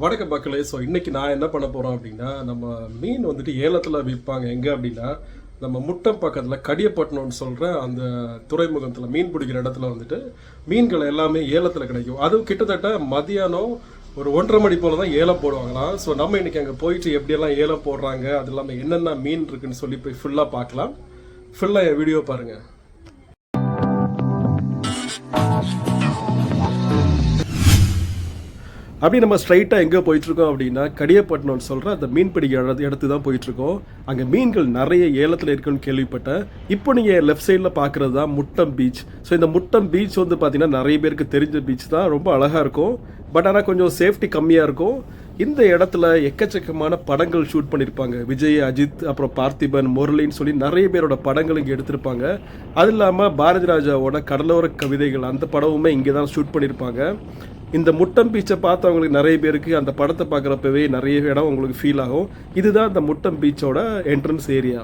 வடக்கு மக்களே ஸோ இன்றைக்கி நான் என்ன பண்ண போகிறோம் அப்படின்னா நம்ம மீன் வந்துட்டு ஏலத்தில் விற்பாங்க. எங்கே அப்படின்னா நம்ம முட்டம் பக்கத்தில் கடியப்பட்டினம்னு சொல்கிற அந்த துறைமுகத்தில் மீன் பிடிக்கிற இடத்துல வந்துட்டு மீன்கள் எல்லாமே ஏலத்தில் கிடைக்கும். அதுவும் கிட்டத்தட்ட மதியானம் ஒரு ஒன்றரை மணி போல தான் ஏலம் போடுவாங்களாம். ஸோ நம்ம இன்னைக்கு அங்கே போயிட்டு எப்படியெல்லாம் ஏலம் போடுறாங்க அது இல்லாமல் என்னென்ன மீன் இருக்குன்னு சொல்லி போய் ஃபுல்லாக பார்க்கலாம். ஃபுல்லாக என் வீடியோ பாருங்கள் அப்படி நம்ம ஸ்ட்ரைட்டாக எங்கே போயிட்டுருக்கோம் அப்படின்னா கடியப்பட்டினம்னு சொல்கிற அந்த மீன் இடத்து தான் போயிட்டுருக்கோம். அங்கே மீன்கள் நிறைய ஏலத்தில் இருக்குன்னு கேள்விப்பட்டேன். இப்போ நீங்கள் லெஃப்ட் சைடில் பார்க்குறது தான் முட்டம் பீச் ஸோ இந்த முட்டம் பீச் வந்து பார்த்திங்கன்னா நிறைய பேருக்கு தெரிஞ்ச பீச் தான். ரொம்ப அழகாக இருக்கும். பட் ஆனால் கொஞ்சம் சேஃப்டி கம்மியாக இருக்கும். இந்த இடத்துல எக்கச்சக்கமான படங்கள் ஷூட் பண்ணியிருப்பாங்க விஜய் அஜித் அப்புறம் பார்த்திபன் முரளின்னு சொல்லி நிறைய பேரோட படங்கள் இங்கே எடுத்திருப்பாங்க. அது இல்லாமல் பாரதி ராஜாவோட கடலோர கவிதைகள் அந்த படமுமே இங்கே தான் ஷூட் பண்ணியிருப்பாங்க இந்த முட்டம் பீச்சை பார்த்தவங்களுக்கு நிறைய பேருக்கு அந்த படத்தை பார்க்குறப்பவே நிறைய இடம் உங்களுக்கு ஃபீல் ஆகும். இதுதான் இந்த முட்டம் பீச்சோட என்ட்ரன்ஸ் ஏரியா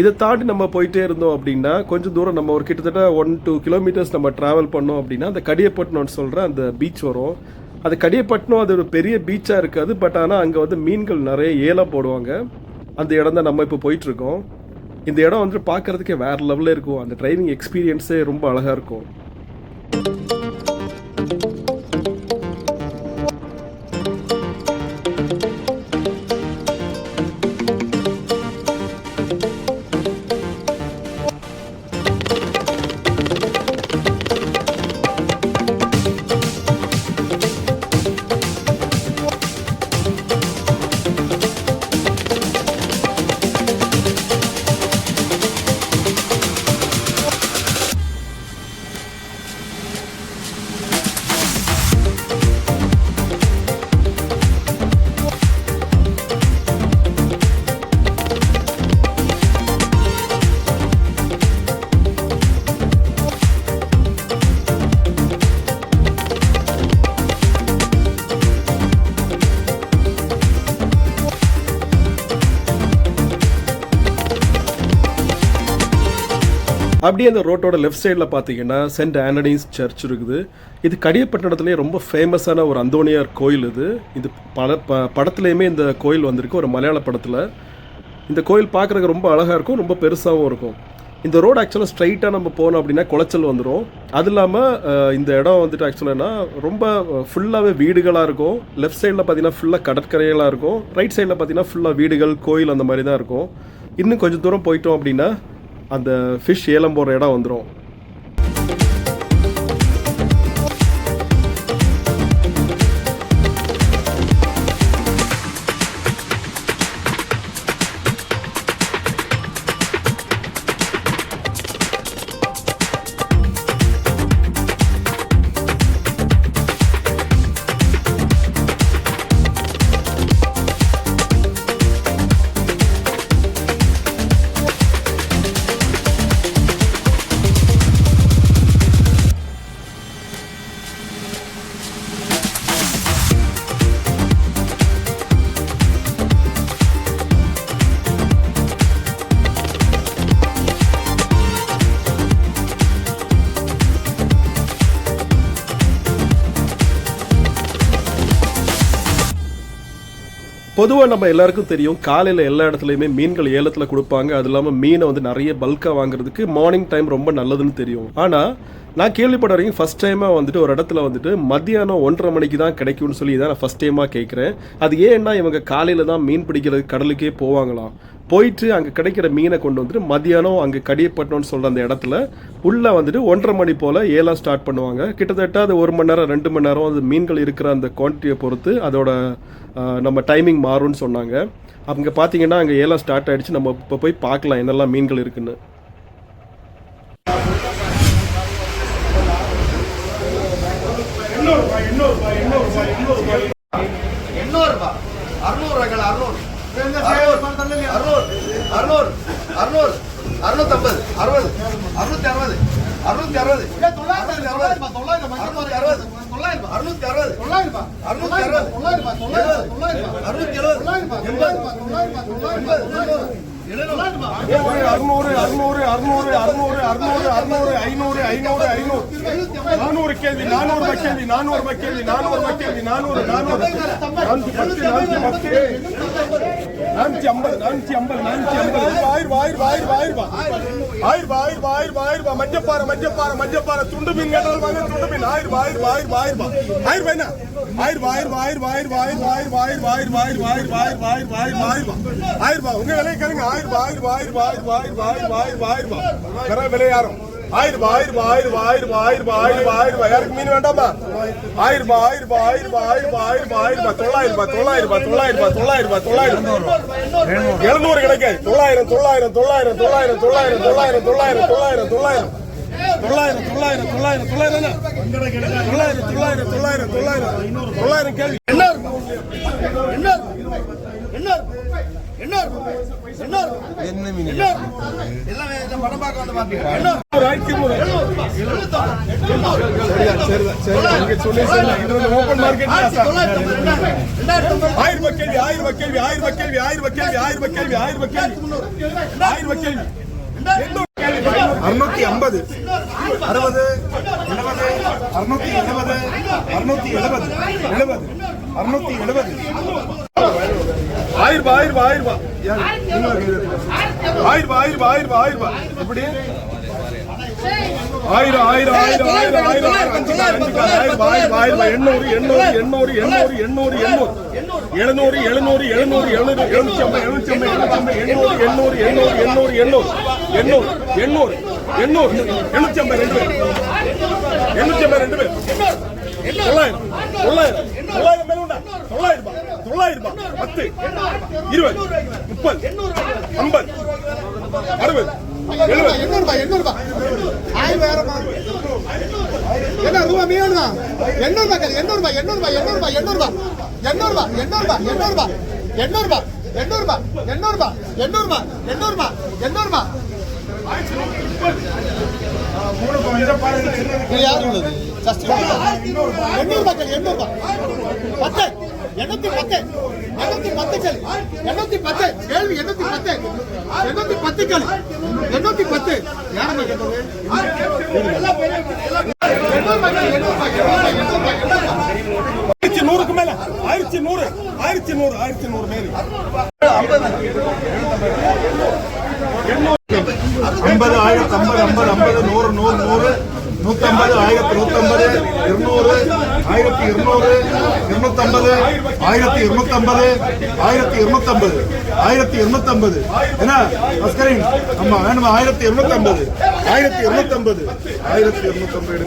இதை தாண்டி நம்ம போயிட்டே இருந்தோம் அப்படின்னா கொஞ்சம் தூரம் நம்ம ஒரு கிட்டத்தட்ட ஒன் டூ கிலோமீட்டர்ஸ் நம்ம ட்ராவல் பண்ணோம் அப்படின்னா அந்த கடியப்பட்டினம்னு சொல்கிற அந்த பீச் வரும். அது கடியப்பட்டினம் அது ஒரு பெரிய பீச்சாக இருக்காது பட் ஆனால் அங்கே வந்து மீன்கள் நிறைய ஏலம் போடுவாங்க. அந்த இடம் தான் நம்ம இப்போ போயிட்டுருக்கோம். இந்த இடம் வந்துட்டு பார்க்குறதுக்கே வேறு லெவலில் இருக்கும். அந்த டிரைவிங் எக்ஸ்பீரியன்ஸே ரொம்ப அழகாக இருக்கும். அப்படியே அந்த ரோட்டோட லெஃப்ட் சைடில் பார்த்தீங்கன்னா சென்ட் ஆண்டனிஸ் சர்ச் இருக்குது. இது கடியப்பட்டினத்துலேயே ரொம்ப ஃபேமஸான ஒரு அந்தோனியார் கோயில் இது. இது பல ப படத்துலையுமே இந்த கோயில் வந்திருக்கு ஒரு மலையாள படத்தில். இந்த கோயில் பார்க்குறதுக்கு ரொம்ப அழகாக இருக்கும் ரொம்ப பெருசாகவும் இருக்கும். இந்த ரோடு ஆக்சுவலாக ஸ்ட்ரைட்டாக நம்ம போனோம் அப்படின்னா குளச்சல் வந்துடும் அது இல்லாமல் இந்த இடம் வந்துட்டு ஆக்சுவலாக ரொம்ப ஃபுல்லாகவே வீடுகளாக இருக்கும். லெஃப்ட் சைடில் பார்த்தீங்கன்னா ஃபுல்லாக கடற்கரைகளாக இருக்கும். ரைட் சைடில் பார்த்தீங்கன்னா ஃபுல்லாக வீடுகள் கோயில் அந்த மாதிரி தான் இருக்கும். இன்னும் கொஞ்சம் தூரம் போயிட்டோம் அப்படின்னா அந்த ஃபிஷ் ஏலம் போகிற இடம் வந்துடும் பொதுவாக நம்ம எல்லாருக்கும் தெரியும் காலையில் எல்லா இடத்துலையுமே மீன்கள் ஏலத்தில் கொடுப்பாங்க. அது இல்லாமல் மீனை வந்து நிறைய பல்காக வாங்குறதுக்கு மார்னிங் டைம் ரொம்ப நல்லதுன்னு தெரியும். ஆனால் நான் கேள்விப்பட்ட வரைக்கும் ஃபஸ்ட் டைமாக வந்துட்டு ஒரு இடத்துல வந்துட்டு மத்தியானம் ஒன்றரை மணிக்கு தான் கிடைக்கும்னு சொல்லி தான் நான் ஃபஸ்ட் டைமாக கேட்குறேன். அது ஏன்னா இவங்க காலையில் தான் மீன் பிடிக்கிறது கடலுக்கே போவாங்களாம். போயிட்டு அங்கே கிடைக்கிற மீனை கொண்டு வந்துட்டு மதியானம் அங்கே கடியப்பட்டோம்னு சொல்கிற அந்த இடத்துல உள்ளே வந்துட்டு ஒன்றரை மணி போல் ஏலம் ஸ்டார்ட் பண்ணுவாங்க. கிட்டத்தட்ட அது ஒரு மணி நேரம் ரெண்டு மணி நேரம் அது மீன்கள் இருக்கிற அந்த குவான்டிட்டியை பொறுத்து அதோட நம்ம டைமிங் மாறும்னு சொன்னாங்க. அங்கே பார்த்தீங்கன்னா அங்கே ஏலம் ஸ்டார்ட் ஆகிடுச்சு நம்ம இப்போ போய் பார்க்கலாம் என்னெல்லாம் மீன்கள் இருக்குன்னு எண்ணூறு ரூபாய் அறுநூறு ரூபாய்கள் அறுநூறு. அறுநூறு. அறுநூத்தம்பது. அறுபது. அறுநூத்தி அறுபது அறுநூத்தி அறுபது அறுநூத்தி அறுபது அறுநூத்தி அறுபது அறுநூத்தி அறுபது அறுநூத்தி அறுபது அறுநூறு அறுநூறு அறுநூறு அறுநூறு அறுநூறு அறுநூறு ஐநூறு ஐநூறு ஐநூறு. நானூறு கேள்வி நானூறு கேள்வி நானூறு கேள்வி நானூறு கேள்வி நானூறு நானூறு. பத்து பத்து. நானூத்தி ஐம்பது நானூத்தி ஐம்பது நானூத்தி ஐம்பது ஆயிரம் ஆயிரம் ஆயிரம் ஆயிரம் ஆயிரம் ஆயிரம் ஆயிரம் ஆயிரம் மஞ்சப்பாறை மஞ்சப்பாறை மஞ்சப்பாறை துண்டு மீன் கேட்டாலும் வாங்க துண்டு மீன் ஆயிரம் ஆயிரம் ஆயிரம் ஆயிரம் ஆயிரம் என்ன ஆயிரம் ஆயிரம் ஆயிரம் ஆயிரம் ஆயிரம் ஆயிரம் ஆயிரம் ஆயிரம் ஆயிரம் ஆயிரம் ஆயிரம் ஆயிரம் ஆயிரம் ஆயிரம் ஆயிரம் உங்க விலை கேளுங்க ஆயிரம் ஆயிரம் ஆயிரம் ஆயிரம் ஆயிரம் ஆயிரம் ஆயிரம் ஆயிரம் விலை யாரும் ஆயிரம் ஆயிரம் ஆயிரம் ஆயிரம் ஆயிரம் ஆயிரம் ஆயிரம் யாருக்கு மீன் வேண்டாமா ஆயிரம் ஆயிரம் ஆயிரம் ஆயிரம் ஆயிரம் ஆயிரம் தொள்ளாயிரம் தொள்ளாயிரம் தொள்ளாயிரம் தொள்ளாயிரம் தொள்ளாயிரம் எழுநூறு கிடைக்க தொள்ளாயிரம் தொள்ளாயிரம் தொள்ளாயிரம் தொள்ளாயிரம் தொள்ளாயிரம் தொள்ளாயிரம் தொள்ளாயிரம் தொள்ளாயிரம் தொள்ளாயிரம் தொள்ளாயிரம் தொள்ளாயிரம் தொள்ளாயிரம் தொள்ளாயிரம் என்ன? தொள்ளாயிரம் தொள்ளாயிரம் தொள்ளாயிரம் தொள்ளாயிரம் தொள்ளாயிரம் கேள்வி என்ன என்ன என்ன என்ன மீன் ஆயிரம் கேள்வி ஆயிரம் கேள்வி ஆயிரம் கேள்வி ஆயிரம் கேள்வி ஆயிரம் கேள்வி ஆயிரம் கேள்வி ஆயிரம் கேள்வி அறுநூத்தி ஐம்பது அறுபது அறுநூத்தி எழுபது அறுநூத்தி எழுபது எழுபது அறுநூத்தி எழுபது. ஆயிரம் ரூபாய் ஆயிரம் ரூபாய் ஆயிரம் ரூபாய் ஆயிரம் ரூபாய் ஆயிரம் ரூபாய் ஆயிரம் ரூபாய் ஆயிரம் ரூபாய் எப்படி ஆயிரம் ஆயிரம் ஆயிரம் ஆயிரம் ஆயிரம் ஆயிரம் அஞ்சு ஆயிரம் ஆயிரம் எண்ணூறு எண்ணூறு எண்ணூறு எண்ணூறு எண்ணூறு எண்ணூறு எழுநூறு எழுநூறு எழுநூறு எழுநூறு எழுநூத்தி ஐம்பது எழுநூத்தி ஐம்பது எண்ணூறு எண்ணூறு எண்ணூறு எண்ணூறு எண்ணூறு எண்ணூறு எண்ணூறு எண்ணூறு எண்ணூத்தி ரெண்டு பேர் எண்ணூத்தி ரெண்டு பேர் தொள்ளாயிரம் தொள்ளாயிரம் தொள்ளாயிரம் மேல உண்டா தொள்ளாயிரம் ரூபாய் தொள்ளாயிரம் ரூபாய் பத்து இருபது முப்பது. ஐம்பது அறுபது எழுபது எண்ணூறு ரூபாய் எண்ணூறு ரூபாய் ஆயிரம் வேறமா என்ன ரூபாய் மீன் தான் எண்ணூறு ரூபாய் எண்ணூறு ரூபாய் எண்ணூறு ரூபாய் எண்ணூறு ரூபாய் எண்ணூறு ரூபாய் எண்ணூறு ரூபாய் எண்ணூறு ரூபாய் எண்ணூறு ரூபாய் எண்ணூறு ரூபாய் எண்ணூறு ரூபாய் எண்ணூறு ரூபாய் எண்ணூறு ரூபாய் எண்ணூறு ரூபாய் எண்ணூறு ரூபாய் உள்ளது எண்ணூறு ரூபாய் எண்ணூறு ரூபாய் பத்து. எண்ணூத்தி பத்து. எண்ணூத்தி பத்து கேள்வி எண்ணூத்தி பத்து. கேள்வி எண்ணூத்தி பத்து. எண்ணூத்தி பத்து கேள்வி எண்ணூத்தி பத்து. யாரம்மா கேட்டது? எண்ணூறு ரூபாய் எண்ணூறு ரூபாய், எண்ணூறு ரூபாய், ஆயிரத்தி நூறுக்கு மேல. ஆயிரத்தி நூறு. ஆயிரத்தி நூறு. ஆயிரத்தி நூறு மேல. ஐம்பது ஆயிரத்தி ஐம்பது ஐம்பது ஐம்பது நூறு நூறு நூறு. நூத்தம்பது ஆயிரத்தி நூத்தம்பது இருநூறு ஆயிரத்தி இருநூறு இருநூத்தம்பது ஆயிரத்தி இருநூத்தம்பது ஆயிரத்தி இருநூத்தம்பது ஆயிரத்தி இருநூத்தம்பது. என்ன அஸ்கரின்? ஆமா வேணுமா? ஆயிரத்தி இருநூத்தம்பது ஆயிரத்தி இருநூத்தம்பது ஆயிரத்தி இருநூத்தம்பது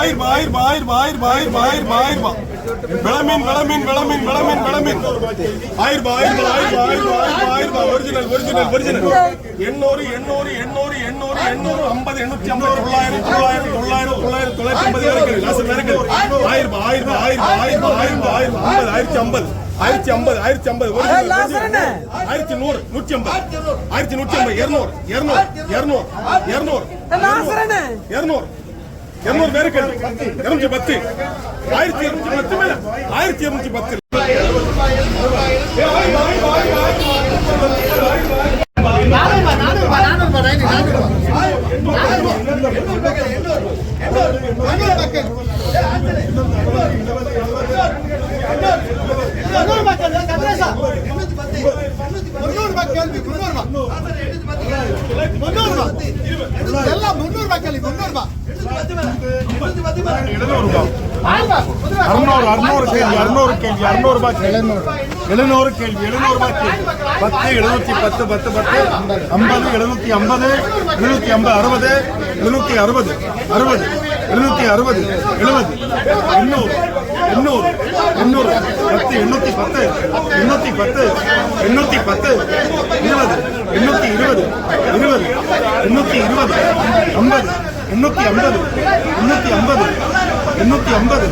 ஆயிரமா ஆயிரமா ஆயிரமா ஆயிரமா ஆயிரமா ஆயிரமா ஆயிரமா விளமீன் விளமீன் விளமீன் விளமீன் விளமீன் ஆயிரம் ஆயிரம் ஆயிரமா ஆயிரமா ஆயிரமா ஆயிரமா ஒரிஜினல் ஒரிஜினல் ஒரிஜினல் எண்ணூறு எண்ணூறு எண்ணூறு எண்ணூறு எண்ணூறு ஐம்பது எண்ணூத்தி ஐம்பது தொள்ளாயிரம் தொள்ளாயிரம் தொள்ளாயிரம் தொள்ளாயிரம் தொள்ளாயிரத்தி ஐம்பது இருக்குது லாஸ்ட் இருக்குது ஆயிரம் ஆயிரம் ஆயிரம் ஆயிரம் ஆயிரமா ஆயிரமா ஐம்பது ஆயிரத்தி ஐம்பது ஆயிரத்தி ஐம்பது ஆயிரத்தி ஐம்பது ஆயிரத்தி நூறு நூற்றி ஐம்பது ஆயிரத்தி நூற்றி ஐம்பது இருநூறு இருநூறு இருநூறு இருநூறு இருநூறு எண்ணூறு பேருக்கு இருநூற்றி பத்து ஆயிரத்தி இருநூற்றி பத்து மேல. ஆயிரத்தி இருநூற்றி பத்து. முன்னூறு மக்கள் முன்னூறு மக்கள். முன்னூறு அறுநூறு அறுநூறு கேள்வி அறுநூறு கேள்வி அறுநூறு ரூபாய் கேள்வி. எழுநூறு. கேள்வி எழுநூறு ரூபாய் கேள்வி. பத்து எழுநூத்தி பத்து பத்து பத்து. ஐம்பது எழுநூத்தி ஐம்பது எழுநூத்தி ஐம்பது அறுபது எழுநூத்தி அறுபது அறுபது எழுநூத்தி அறுபது எழுபது. எண்ணூறு எண்ணூறு எண்ணூறு. பத்து எண்ணூத்தி பத்து எண்ணூத்தி பத்து எண்ணூத்தி பத்து இருபது எண்ணூத்தி இருபது இருபது எண்ணூத்தி இருபது ஐம்பது. எண்ணூத்தி ஐம்பது. எண்ணூத்தி ஐம்பது. எண்ணூத்தி ஐம்பது.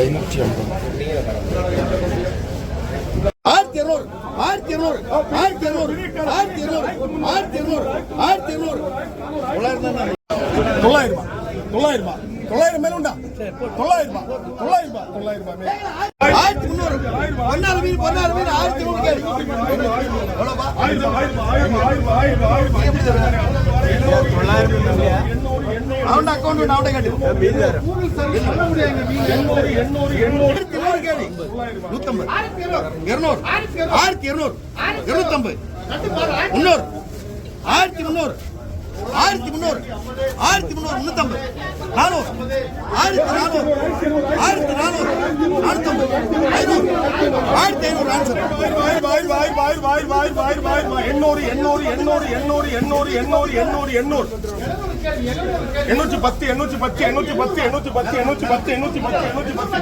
எண்ணூத்தி ஐம்பது. ஆயிரத்தி இருநூறு ஆயிரத்தி இருநூறு ஆயிரத்தி இருநூறு ஆயிரத்தி இருநூறு ஆயிரத்தி இருநூறு ஆயிரத்தி இருநூறு தொள்ளாயிரம் தொள்ளாயிரம்? ரூபாய் தொள்ளாயிரம்? ரூபாய் தொள்ளாயிரம் மேல உண்டா? தொள்ளாயிரம்? ரூபாய் தொள்ளாயிரம் ரூபாய் தொள்ளாயிரம் ரூபாய் மேல ஆயிரத்தி முந்நூறு பொன்னாறு மீன் பொன்னாறு மீன் ஆயிரத்தி நூறு கேள்வி அவன் அக்கௌண்ட் அவன்டே இருநூறு. ஆயிரத்தி இருநூறு. இருநூத்தம்பது. முன்னூறு ஆயிரத்தி முன்னூறு ஆயிரத்தி முன்னூறு ஆயிரத்தி முன்னூறு முன்னூத்தம்பது. நானூறு. ஆயிரத்தி நானூறு. ஆயிரத்தி நானூறு. நானூத்தம்பது. ஐநூறு. ஆயிரத்தி ஐநூறு ஆன்சர் எண்ணூறு எண்ணூறு எண்ணூறு எண்ணூறு எண்ணூறு எண்ணூறு எண்ணூறு எண்ணூறு. எண்ணூற்றி பத்து எண்ணூற்றி பத்து எண்ணூற்றி பத்து எண்ணூற்றி பத்து எண்ணூற்றி பத்து எண்ணூற்றி பத்து எண்ணூற்றி பத்து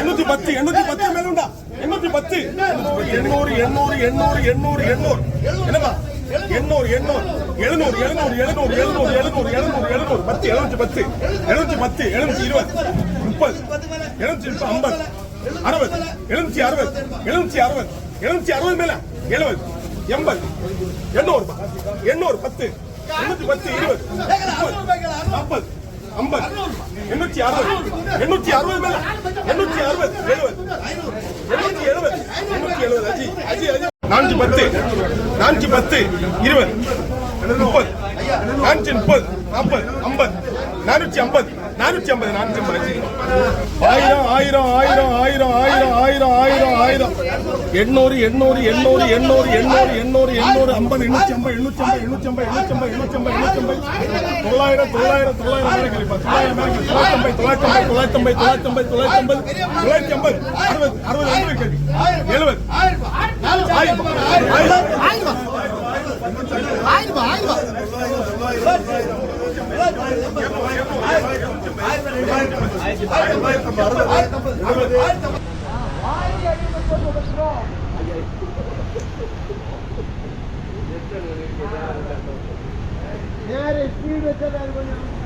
எண்ணூத்தி பத்து எண்ணூத்தி பத்து மேலுண்டா எண்ணூத்தி பத்து. எண்ணூறு எண்ணூறு எண்ணூறு எண்ணூறு எண்ணூறு. என்னப்பா? எண்ணூறு எண்ணூறு எழுநூறு எழுநூறு எழுநூறு எழுநூறு எழுநூறு எழுநூறு எழுநூறு பத்து எழுநூத்தி பத்து எழுநூத்தி பத்து எழுநூத்தி இருபது முப்பது எழுநூத்தி முப்பது ஐம்பது அறுபது எழுநூத்தி அறுபது எழுநூத்தி அறுபது எழுநூத்தி அறுபது மேல எழுபது எண்பது எண்ணூறு எண்ணூறு பத்து எண்ணூத்தி பத்து இருபது முப்பது ஐம்பது ஐம்பது எண்ணூத்தி அறுபது எண்ணூத்தி அறுபது மேல எண்ணூத்தி அறுபது எழுபது எண்ணூத்தி எழுபது எண்ணூத்தி எழுபது அஜி அஜி அஜி நானூத்தி பத்து நானூற்றி பத்து இருபது முப்பது நானூற்றி முப்பது நாற்பது ஐம்பது நானூற்றி ஐம்பது நானூற்றி ஐம்பது நானூற்றி ஐம்பது ஆயிரம் ஆயிரம் ஆயிரம் ஆயிரம் ஆயிரம் ஆயிரம் ஆயிரம் ஆயிரம் எண்ணூறு எண்ணூறு எண்ணூறு எண்ணூறு எண்ணூறு எண்ணூறு எண்ணூறு ஐம்பது எண்ணூத்தி ஐம்பது எண்ணூத்தி ஐம்பது எண்ணூத்தி ஐம்பது எண்ணூத்தி ஐம்பது எண்ணூத்தி ஐம்பது எண்ணூத்தி ஐம்பது தொள்ளாயிரம் தொள்ளாயிரம் தொள்ளாயிரம் மேலே கிடைப்பா தொள்ளாயிரம் மேலே தொள்ளாயிரத்தி ஐம்பது தொள்ளாயிரத்தி ஐம்பது தொள்ளாயிரத்தி ஐம்பது தொள்ளாயிரத்தி ஐம்பது தொள்ளாயிரத்தி ஐம்பது அறுபது அறுபது ஐம்பது எழுபது Yeah, it's beautiful, everyone.